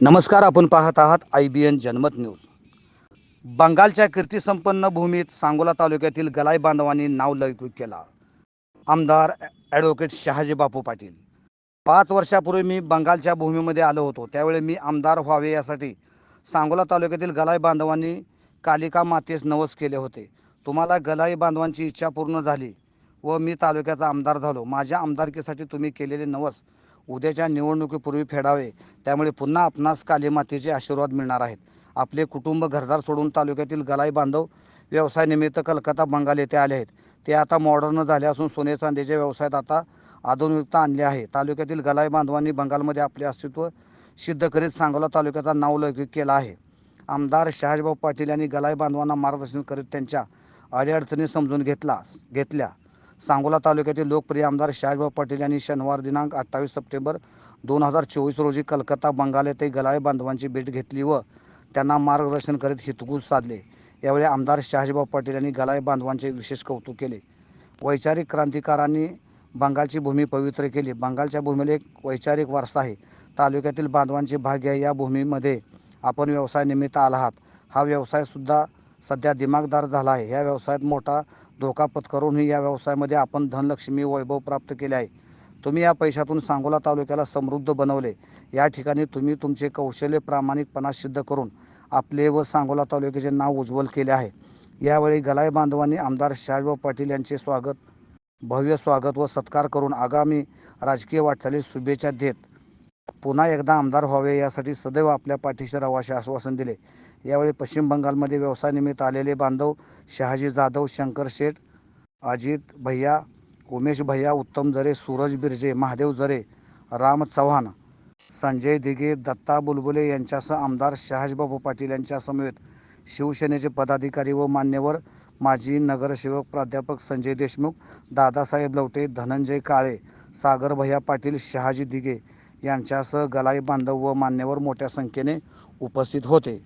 नमस्कार आपण पाहत आहात I B N Janmat news. बंगालच्या कीर्तिसंपन्न भूमीत सांगोला तालुक्यातील गलाई बांधवांनी नाव लौकिक केला. आमदार ॲडव्होकेट शहाजी बापू पाटील. पाच वर्षापूर्वी मी बंगालच्या भूमीमध्ये आलो होतो. त्यावेळी मी आमदार व्हावे यासाठी सांगोला तालुक्यातील गलाई बांधवांनी कालिका मातेस नवस केले होते. तुम्हाला गलाई बांधवांची इच्छा पूर्ण झाली व मी तालुक्याचा आमदार झालो. माझ्या आमदारकीसाठी तुम्ही केलेले नवस उद्याच्या निवडणुकीपूर्वी फेडावे त्यामुळे पुन्हा आपणास काली मातीचे आशीर्वाद मिळणार आहेत. आपले कुटुंब घरदार सोडून तालुक्यातील गलाई बांधव व्यवसायानिमित्त कलकत्ता बंगाल येथे आले आहेत. ते आता मॉडर्न झाले असून सोने चांदीच्या व्यवसायात आता आधुनिकता आणली आहे. तालुक्यातील गलाई बांधवांनी बंगालमध्ये आपले अस्तित्व सिद्ध करीत सांगोला तालुक्याचा नावलौकिक केला आहे. आमदार शहाजभाऊ पाटील यांनी गलाई बांधवांना मार्गदर्शन करीत त्यांच्या अडीअडचणी समजून घेतला घेतल्या. सांगोला तालुक्यातील लोकप्रिय आमदार शाहजभाऊ पाटील यांनी शनिवार दिनांक अठ्ठावीस सप्टेंबर दोन हजार चोवीस रोजी कलकत्ता बंगाल येथे गलावे बांधवांची भेट घेतली व त्यांना मार्गदर्शन करीत हितगुज साधले. यावेळी आमदार शहाजीभाऊ पाटील यांनी गलावे बांधवांचे विशेष कौतुक केले. वैचारिक क्रांतिकारांनी बंगालची भूमी पवित्र केली. बंगालच्या भूमीला एक वैचारिक वारसा आहे. तालुक्यातील बांधवांचे भाग्य आहे. या भूमीमध्ये आपण व्यवसायानिमित्त आला आहात हा व्यवसायसुद्धा सध्या दिमागदार झाला आहे. या व्यवसायात मोठा धोका पत्करूनही या व्यवसायामध्ये आपण धनलक्ष्मी वैभव प्राप्त केले आहे. तुम्ही या पैशातून सांगोला तालुक्याला समृद्ध बनवले. या ठिकाणी तुम्ही तुमचे कौशल्य प्रामाणिकपणा सिद्ध करून आपले व सांगोला तालुक्याचे नाव उज्ज्वल केले आहे. यावेळी गलाई बांधवांनी आमदार शहाजीभाऊ पाटील यांचे स्वागत भव्य स्वागत व सत्कार करून आगामी राजकीय वाटचालीस शुभेच्छा देत पुन्हा एकदा आमदार व्हावे यासाठी सदैव आपल्या पाठीशी राहावयाचे आश्वासन दिले. यावेळी पश्चिम बंगालमध्ये व्यवसायानिमित्त आलेले बांधव शहाजी जाधव शंकर शेठ अजित भैया उमेश भैया उत्तम जरे सूरज बिर्जे महादेव जरे राम चव्हाण संजय दिघे दत्ता बुलबुले यांच्यासह आमदार शहाजीबाबू पाटील यांच्यासमवेत शिवसेनेचे पदाधिकारी व मान्यवर माजी नगरसेवक प्राध्यापक संजय देशमुख दादासाहेब लवटे धनंजय काळे सागर भैया पाटील शहाजी दिघे यांच्यासह गलाई बांधव व मान्यवर मोठ्या संख्येने उपस्थित होते.